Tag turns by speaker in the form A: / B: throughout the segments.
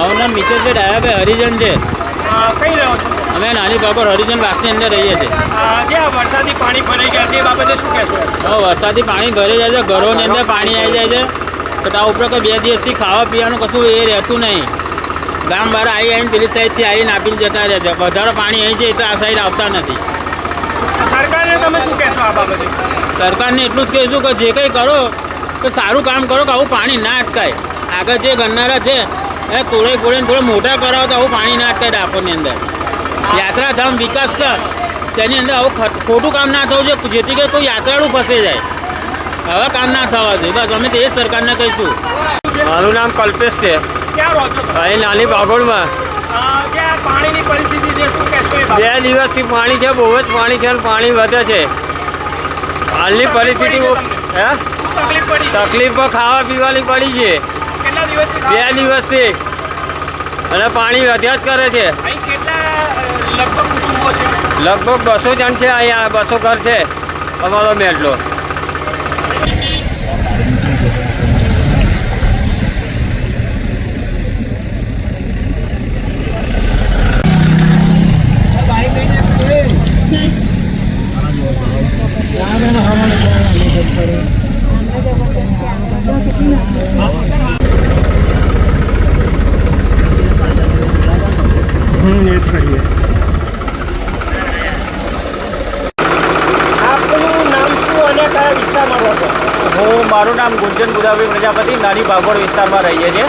A: મારું નામ મિતેશભાઈ ડાયાભાઈ હરિજન છે.
B: કઈ રહ્યો છો?
A: અમે નાની બાબર હરિજન વાસની અંદર રહીએ છીએ.
B: વરસાદી પાણી ભરાઈ ગયા છે એ બાબતે શું કહેશો?
A: હા વરસાદી પાણી ભરી જાય છે ઘરોની અંદર પાણી આવી જાય છે. તો તા ઉપર કોઈ બે દિવસથી ખાવા પીવાનું કશું એ રહેતું નહીં. ગામ બહાર આવી આવીને પેલી સાઈડથી આવીને આપીને જતા રહે છે. વધારે પાણી આવી છે એટલે આ સાઈડ આવતા નથી.
B: સરકારને તમે શું કહેશો આ બાબતે?
A: સરકારને એટલું જ કહીશું કે જે કંઈ કરો તો સારું કામ કરો કે આવું પાણી ના અટકાય. આગળ જે ગણનારા છે એ તોડે ફોડે થોડે મોટા કરાવો તો આવું પાણી ના અટકાય ડાકોરની અંદર. યાત્રાધામ વિકાસ છે તેની અંદર આવું ખોટું કામ ના થવું જોઈએ જેથી કે કોઈ યાત્રાળુ ફસે જાય. હવે કામ ના થવા જોઈએ બસ અમે તો એ સરકારને કહીશું.
C: મારું નામ કલ્પેશ છે. અહીં નાની બાગોળમાં. બે દિવસથી પાણી છે બહુ જ પાણી છે અને પાણી વધે છે. હાલની પરિસ્થિતિ હે?
B: તકલીફ
C: ખાવા પીવાની પડી છે. બે દિવસથી અને પાણી વધ્યા જ કરે છે
B: લગભગ કુટુંબો છે
C: લગભગ બસો જણ છે અહીંયા બસો ઘર છે અમારો મેટલો
B: Thank નામ શું અને જ વિસ્તારમાં રહો
A: હું મારું નામ ગુંજન ગુદાભાઈ પ્રજાપતિ નાની બાગોળ વિસ્તારમાં રહીએ છીએ.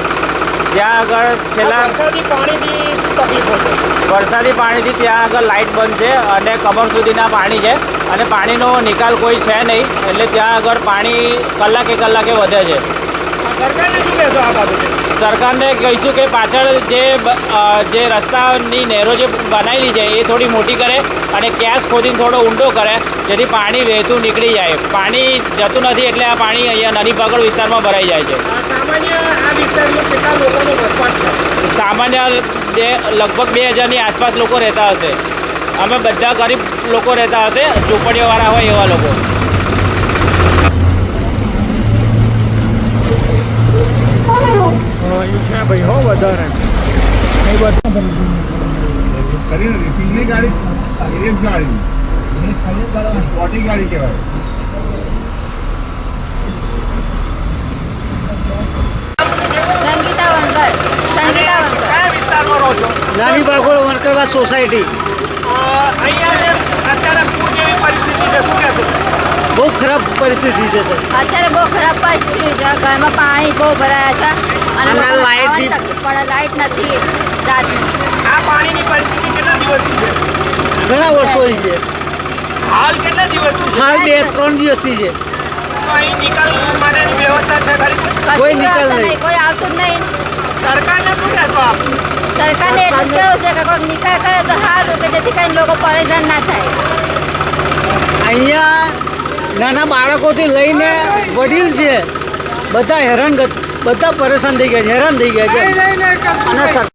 A: ત્યાં આગળ છેલ્લા
B: વરસાદી પાણીથી શું તકલીફો છે
A: વરસાદી પાણીથી ત્યાં આગળ લાઇટ બંધ છે અને કમર સુધીના પાણી છે અને પાણીનો નિકાલ કોઈ છે નહીં એટલે ત્યાં આગળ પાણી કલાકે કલાકે વધે છે.
B: સરકારને શું કહેશો આ બાબતે?
A: સરકારને કહીશું કે પાછળ જે જે રસ્તાની નહેરો જે બનાવેલી છે એ થોડી મોટી કરે અને કેસ ખોદીને થોડો ઊંડો કરે જેથી પાણી વહેતું નીકળી જાય. પાણી જતું નથી એટલે આ પાણી અહીંયા નાની બાગળ વિસ્તારમાં ભરાઈ જાય છે.
B: સામાન્ય આ વિસ્તારમાં કેટલા લોકોનો વસવાટ છે?
A: સામાન્ય બે લગભગ બે હજારની આસપાસ લોકો રહેતા હશે. અમે બધા ગરીબ લોકો રહેતા હશે ઝૂંપડીઓવાળા હોય એવા લોકો.
B: અહીં છે ભાઈ હો વધારે.
D: કરીને રિફિલની ગાડી એક ગાડી. સ્પોટી ગાડી કહેવાય.
E: સંગીતા વણકર સંગીતા વણકર.
B: કયા વિસ્તારમાં રહો છો?
C: નાની બાગોળ વણકરવા સોસાયટી
B: છે
C: બહુ ખરાબ પરિસ્થિતિ છે સર
E: અત્યારે બહુ ખરાબ પરિસ્થિતિ છે. ઘરમાં પાણી બહુ ભરાયા છે. અને
C: લાઇટ
E: લાઇટ નથી.
B: આ પાણીની પરિસ્થિતિ કેટલા દિવસથી છે?
C: ઘણા વર્ષોથી છે.
B: હાલ કેટલા દિવસથી છે?
C: હાલ બે ત્રણ દિવસથી છે.
B: તો નિકાલ માટેની વ્યવસ્થા છે ખરી?
C: કોઈ નિકાલ નહીં.
E: કોઈ આવતું જ નહીં.
B: સરકારને શું કહેશો આપ?
E: સરકારને એટલું કેવું છે કે કોઈક નિકાલ કરે તો સારું કે જેથી કરીને લોકો પરેશાન ના થાય.
C: અહીંયા નાના બાળકોથી લઈને વડીલ છે. બધા હેરાન બધા પરેશાન થઈ ગયા છે હેરાન થઈ ગયા છે. અને સર